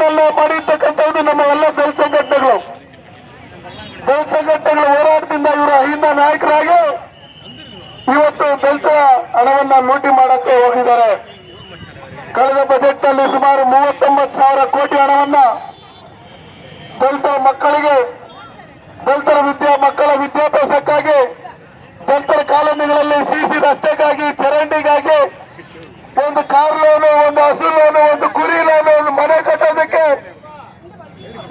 ಹೋರಾಟವನ್ನೆಲ್ಲ ಮಾಡಿರ್ತಕ್ಕಂಥವ್ರು ನಮ್ಮ ಎಲ್ಲ ದಳ ಸಂಘಟನೆಗಳು ದಳ ಸಂಘಟನೆಗಳ ಹೋರಾಟದಿಂದ ಇವರು ಅಹಿಂದ ನಾಯಕರಾಗಿ ಇವತ್ತು ದಲಿತ ಹಣವನ್ನ ಲೂಟಿ ಮಾಡಕ್ಕೆ ಹೋಗಿದ್ದಾರೆ. ಕಳೆದ ಬಜೆಟ್ನಲ್ಲಿ ಸುಮಾರು ಮೂವತ್ತೊಂಬತ್ತು ಸಾವಿರ ಕೋಟಿ ಹಣವನ್ನ ದಲಿತರ ಮಕ್ಕಳಿಗೆ, ದಲಿತರ ವಿದ್ಯಾ, ಮಕ್ಕಳ ವಿದ್ಯಾಭ್ಯಾಸಕ್ಕಾಗಿ, ದಲಿತರ ಕಾಲೋನಿಗಳಲ್ಲಿ ಸಿಸಿ ರಸ್ತೆಗಾಗಿ, ಚರಂಡಿಗಾಗಿ, ಒಂದು ಕಾರ್ ಲೋನು, ಒಂದು ಹಸು ಲೋನು, ಒಂದು ಕುರಿ ಲೋನು, ಒಂದು ಮನೆ ಕಟ್ಟೋದು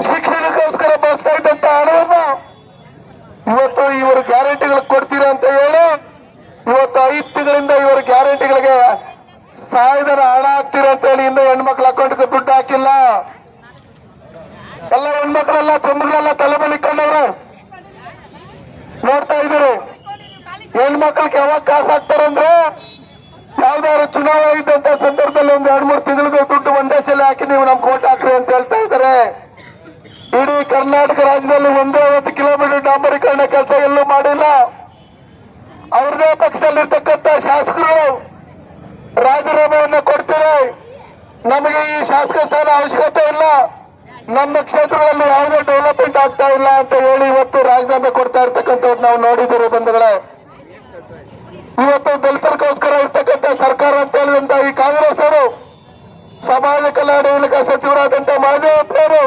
ಶಿಕ್ಷಣಕ್ಕೋಸ್ಕರ ಬಳಸ್ತಾ ಇದ್ದಂತ ಹಣವನ್ನ ಇವತ್ತು ಇವರು ಗ್ಯಾರಂಟಿಗಳು ಕೊಡ್ತೀರಾ ಅಂತ ಹೇಳಿ ಇವತ್ತು ಐದು ತಿಂಗಳಿಂದ ಇವರು ಗ್ಯಾರಂಟಿಗಳಿಗೆ ಸಹಾಯಧನ ಹಣ ಹಾಕ್ತೀರಾ ಅಂತ ಹೇಳಿ ಇನ್ನೂ ಹೆಣ್ಮಕ್ಳ ಅಕೌಂಟ್ಗೆ ದುಡ್ಡು ಹಾಕಿಲ್ಲ. ಎಲ್ಲ ಹೆಣ್ಮಕ್ಳೆಲ್ಲ ಚಂದ್ರಗಳೆಲ್ಲ ತಲೆ ಮೇಲೆ ನೋಡ್ತಾ ಇದ್ರು ಹೆಣ್ಮಕ್ಳಿಗೆ ಯಾವಾಗ ಕಾಸು ಹಾಕ್ತಾರಂದ್ರೆ ಯಾವ್ದಾದ್ರು ಚುನಾವಣೆ ಇದ್ದಂತ ಸಂದರ್ಭದಲ್ಲಿ ಒಂದ್ ಎರಡ್ ಮೂರು ತಿಂಗಳಿಗೆ ದುಡ್ಡು ಒಂದೇ ಸಲ ಹಾಕಿ ನೀವು ನಮ್ಗೆ ಓಟ್ ಹಾಕ್ರಿ ಅಂತ ಹೇಳ್ತಾ ಇದ್ದಾರೆ ಇಡೀ ಕರ್ನಾಟಕ ರಾಜ್ಯದಲ್ಲಿ ಒಂದೇ ಐವತ್ತು ಕಿಲೋಮೀಟರ್ ಡಾಂಬರೀಕರಣ ಕೆಲಸ ಎಲ್ಲೂ ಮಾಡಿಲ್ಲ. ಅವ್ರದೇ ಪಕ್ಷದಲ್ಲಿರ್ತಕ್ಕಂಥ ಶಾಸಕರು ರಾಜೀನಾಮೆಯನ್ನು ಕೊಡ್ತಾರೆ. ನಮಗೆ ಈ ಶಾಸಕ ಸ್ಥಾನ ಅವಶ್ಯಕತೆ ಇಲ್ಲ. ನಮ್ಮ ಕ್ಷೇತ್ರದಲ್ಲಿ ಯಾವುದೇ ಡೆವಲಪ್ಮೆಂಟ್ ಆಗ್ತಾ ಇಲ್ಲ ಅಂತ ಹೇಳಿ ಇವತ್ತು ರಾಜೀನಾಮೆ ಕೊಡ್ತಾ ಇರ್ತಕ್ಕಂಥವ್ರು ನಾವು ನೋಡಿದ್ದೀರಿ ಬಂಧುಗಳೇ. ಇವತ್ತು ದಲಿತರಿಗೋಸ್ಕರ ಇರ್ತಕ್ಕಂಥ ಸರ್ಕಾರ ಅಂತ ಹೇಳಿದಂತ ಈ ಕಾಂಗ್ರೆಸ್ ಅವರು ಸಮಾಜ ಕಲ್ಯಾಣ ಇಲಾಖೆ ಸಚಿವರಾದಂತ ಮಾಜವರು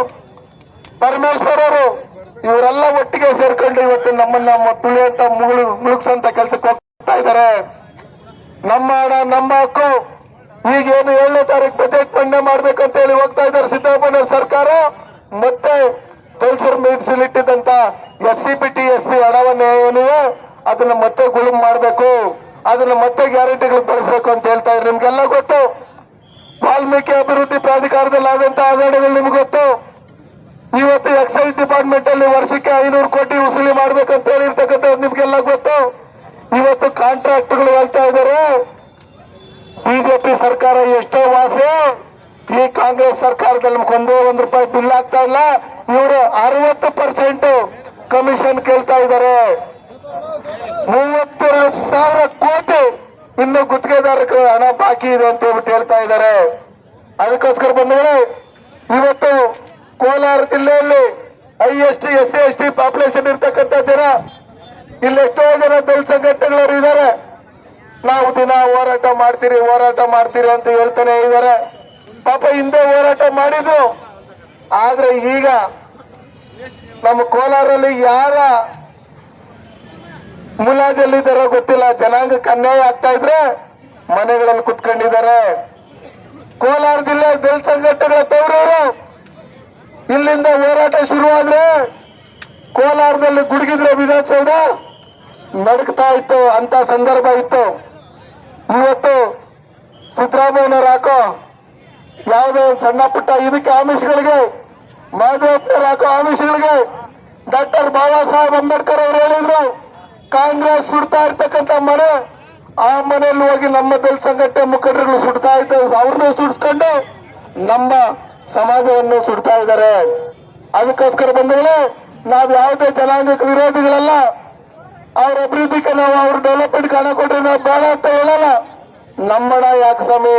ಪರಮೇಶ್ವರ್ ಇವರೆಲ್ಲ ಒಟ್ಟಿಗೆ ಸೇರ್ಕೊಂಡು ಇವತ್ತು ನಮ್ಮನ್ನ ತುಳಿಯಂತ ಮುಳುಗು ಮುಳುಗ್ಸಂತ ಕೆಲಸಕ್ಕೆ ಹೋಗ್ತಾ ಇದ್ದಾರೆ. ನಮ್ಮ ಹಣ, ನಮ್ಮ ಹಕ್ಕು. ಈಗೇನು ಏಳನೇ ತಾರೀಕು ಬಜೆಟ್ ಮಂಡನೆ ಮಾಡ್ಬೇಕಂತ ಹೇಳಿ ಹೋಗ್ತಾ ಇದ್ದಾರೆ ಸಿದ್ದರಾಮಯ್ಯ ಸರ್ಕಾರ. ಮತ್ತೆ ಕೆಲ್ಸರ್ ಮೀಸಲಿಟ್ಟಿದ್ದಂತ S C P T, S P ಹಣವನ್ನ ಏನಿದೆ, ಅದನ್ನ ಮತ್ತೆ ಗುಳುಮ್ ಮಾಡಬೇಕು. ಅದನ್ನ ಮತ್ತೆ ಗ್ಯಾರಂಟಿಗಳು ಬಳಸಬೇಕು ಅಂತ ಹೇಳ್ತಾ ಇದ್ದಾರೆ. ನಿಮ್ಗೆಲ್ಲ ಗೊತ್ತು? ವಾಲ್ಮೀಕಿ ಅಭಿವೃದ್ಧಿ ಪ್ರಾಧಿಕಾರದಲ್ಲಿ ಆದಂತ ಹಗರಣಗಳು ನಿಮ್ಗೆ ಗೊತ್ತು? ಇವತ್ತು ಎಕ್ಸೈಸ್ ಡಿಪಾರ್ಟ್ಮೆಂಟ್ ಅಲ್ಲಿ ವರ್ಷಕ್ಕೆ ಐನೂರು ಕೋಟಿ ವಸೂಲಿ ಮಾಡ್ಬೇಕಂತ ಹೇಳಿರ್ತಕ್ಕಂಥದ್ದು ನಿಮ್ಗೆಲ್ಲ ಗೊತ್ತು? ಇವತ್ತು ಕಾಂಟ್ರಾಕ್ಟ್ಗಳು ಹೇಳ್ತಾ ಇದ್ದಾರೆ. ಬಿಜೆಪಿ ಸರ್ಕಾರ ಎಷ್ಟೋ ವಾಸೆ, ಈ ಕಾಂಗ್ರೆಸ್ ಸರ್ಕಾರದಲ್ಲಿ ಒಂದೇ ಒಂದ್ ರೂಪಾಯಿ ಬಿಲ್ ಆಗ್ತಾ ಇಲ್ಲ. ಇವರು ಅರವತ್ತು ಪರ್ಸೆಂಟ್ ಕಮಿಷನ್ ಕೇಳ್ತಾ ಇದ್ದಾರೆ. ಮೂವತ್ತೆರಡು ಸಾವಿರ ಕೋಟಿ ಇನ್ನು ಗುತ್ತಿಗೆದಾರಕ್ಕೆ ಹಣ ಬಾಕಿ ಇದೆ ಅಂತ ಹೇಳ್ಬಿಟ್ಟು ಹೇಳ್ತಾ ಇದ್ದಾರೆ. ಅದಕ್ಕೋಸ್ಕರ ಬಂದವರು ಇವತ್ತು ಕೋಲಾರ ಜಿಲ್ಲೆಯಲ್ಲಿ I S T S C S T population ಇರ್ತಕ್ಕಂಥ ಜನ, ಇಲ್ಲಿ ಎಷ್ಟೋ ಜನ ದಲಿತ ಸಂಘಟನೆಗಳವರು ಇದ್ದಾರೆ. ನಾವು ದಿನ ಹೋರಾಟ ಮಾಡ್ತೀರಿ ಹೋರಾಟ ಮಾಡ್ತೀರಿ ಅಂತ ಹೇಳ್ತಾನೆ ಇದ್ದಾರೆ. ಪಾಪ ಹಿಂದೆ ಹೋರಾಟ ಮಾಡಿದ್ರು. ಆದ್ರೆ ಈಗ ನಮ್ಮ ಕೋಲಾರಲ್ಲಿ ಯಾರ ಮುಲಾಜಲ್ಲಿದ್ದಾರೋ ಗೊತ್ತಿಲ್ಲ. ಜನಾಂಗಕ್ಕೆ ಕನ್ಯಾಯ ಆಗ್ತಾ ಇದ್ರೆ ಮನೆಗಳಲ್ಲಿ ಕುತ್ಕೊಂಡಿದ್ದಾರೆ. ಕೋಲಾರ ಜಿಲ್ಲೆ ದಲಿತ ಸಂಘಟನೆಗಳ ತವರವರು ಇಲ್ಲಿಂದ ಹೋರಾಟ ಶುರುವಾದ್ರೆ ಕೋಲಾರದಲ್ಲಿ ಗುಡುಗಿದ್ರೆ ವಿಧಾನಸೌಧ ನಡುಕ್ತಾ ಇತ್ತು, ಅಂತ ಸಂದರ್ಭ ಇತ್ತು. ಇವತ್ತು ಸಿದ್ದರಾಮಯ್ಯನವ್ರು ಹಾಕೋ ಯಾವುದೇ ಒಂದು ಸಣ್ಣ ಪುಟ್ಟ ಇದಕ್ಕೆ ಆಮಿಷಗಳಿಗೆ ಮಾಧವಪ್ಪನವ್ರು ಹಾಕೋ ಆಮಿಷಗಳಿಗೆ ಡಾಕ್ಟರ್ ಬಾಬಾ ಸಾಹೇಬ್ ಅಂಬೇಡ್ಕರ್ ಅವರು ಹೇಳಿದ್ರು, ಕಾಂಗ್ರೆಸ್ ಸುಡ್ತಾ ಇರ್ತಕ್ಕಂಥ ಮನೆ, ಆ ಮನೆಯಲ್ಲಿ ಹೋಗಿ ನಮ್ಮ ಬೆಲ್ ಸಂಘಟನೆ ಮುಖಂಡರುಗಳು ಸುಡ್ತಾ ಇದ್ದ, ಅವ್ರನ್ನೂ ಸುಡಿಸ್ಕೊಂಡು ನಮ್ಮ ಸಮಾಜವನ್ನು ಸುಡ್ತಾ ಇದ್ದಾರೆ. ಅದಕ್ಕೋಸ್ಕರ ಬಂದವಳೆ ನಾವು ಯಾವುದೇ ಜನಾಂಗಕ್ಕೆ ವಿರೋಧಿಗಳಲ್ಲ. ಅವ್ರ ಅಭಿವೃದ್ಧಿಗೆ ನಾವು ಅವ್ರ ಡೆವಲಪ್ಮೆಂಟ್ ಹಣ ಕೊಟ್ರೆ ನಾವು ಬೇಡ ಅಂತ ಹೇಳಲ್ಲ. ನಮ್ಮಣ ಯಾಕೆ ಸ್ವಾಮಿ,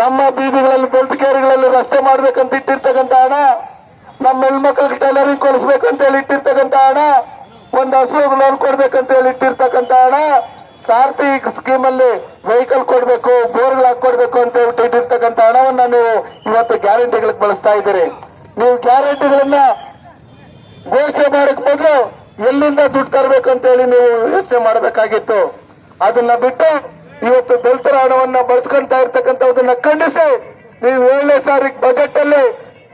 ನಮ್ಮ ಬೀದಿಗಳಲ್ಲಿ ಬೆಲ್ತಿಕೇರಿಗಳಲ್ಲಿ ರಸ್ತೆ ಮಾಡ್ಬೇಕಂತ ಇಟ್ಟಿರ್ತಕ್ಕಂಥ ಹಣ, ನಮ್ಮ ಹೆಣ್ಮಕ್ಳಿಗೆ ಟೈಲರಿಂಗ್ ಕೊಡಿಸ್ಬೇಕಂತ ಹೇಳಿ ಇಟ್ಟಿರ್ತಕ್ಕಂಥ ಹಣ, ಒಂದು ಹಸುವಿಗೆ ಲೋನ್ ಕೊಡ್ಬೇಕಂತ ಹೇಳಿ ಇಟ್ಟಿರ್ತಕ್ಕಂಥ ಹಣ, ಸಾರ್ಥಿ ಸ್ಕೀಮ್ ಅಲ್ಲಿ ವೆಹಿಕಲ್ ಕೊಡ್ಬೇಕು ಬೋರ್ಗಳು ಹಾಕೊಡ್ಬೇಕು ಅಂತ ಹೇಳ್ಬಿಟ್ಟು ಇಟ್ಟಿರ್ತಕ್ಕಂಥ ಹಣವನ್ನ ನೀವು ಇವತ್ತು ಗ್ಯಾರಂಟಿಗಳಿಗೆ ಬಳಸ್ತಾ ಇದ್ದೀರಿ. ನೀವು ಗ್ಯಾರಂಟಿಗಳನ್ನ ಘೋಷಣೆ ಮಾಡಕ್ ಮೊದಲು ಎಲ್ಲಿಂದ ದುಡ್ಡು ತರಬೇಕು ಅಂತ ಹೇಳಿ ನೀವು ಯೋಚನೆ ಮಾಡಬೇಕಾಗಿತ್ತು. ಅದನ್ನ ಬಿಟ್ಟು ಇವತ್ತು ದಲಿತರ ಹಣವನ್ನ ಬಳಸ್ಕೊಂತ ಇರ್ತಕ್ಕಂಥದನ್ನ ಖಂಡಿಸಿ ನೀವು ಏಳನೇ ಸಾರಿ ಬಜೆಟ್ ಅಲ್ಲಿ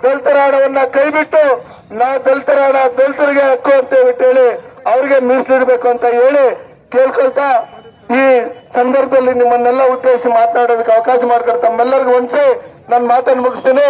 ದಲಿತರ ಹಣವನ್ನ ಕೈ ಬಿಟ್ಟು ದಲಿತರ ಹಣ ದಲಿತರಿಗೆ ಹಕ್ಕು ಅಂತ ಹೇಳಿ ಅವ್ರಿಗೆ ಮೀಸಲಿಡ್ಬೇಕು ಅಂತ ಹೇಳಿ ಕೇಳ್ಕೊಳ್ತಾ ಈ ಸಂದರ್ಭದಲ್ಲಿ ನಿಮ್ಮನ್ನೆಲ್ಲ ಉದ್ದೇಶಿಸಿ ಮಾತನಾಡೋದಕ್ಕೆ ಅವಕಾಶ ಮಾಡ್ಕೊಡ್ತಾ ತಮ್ಮೆಲ್ಲರಿಗೂ ಒಂದ್ಸಿ ನನ್ನ ಮಾತನ್ನು ಮುಗಿಸ್ತೀನಿ.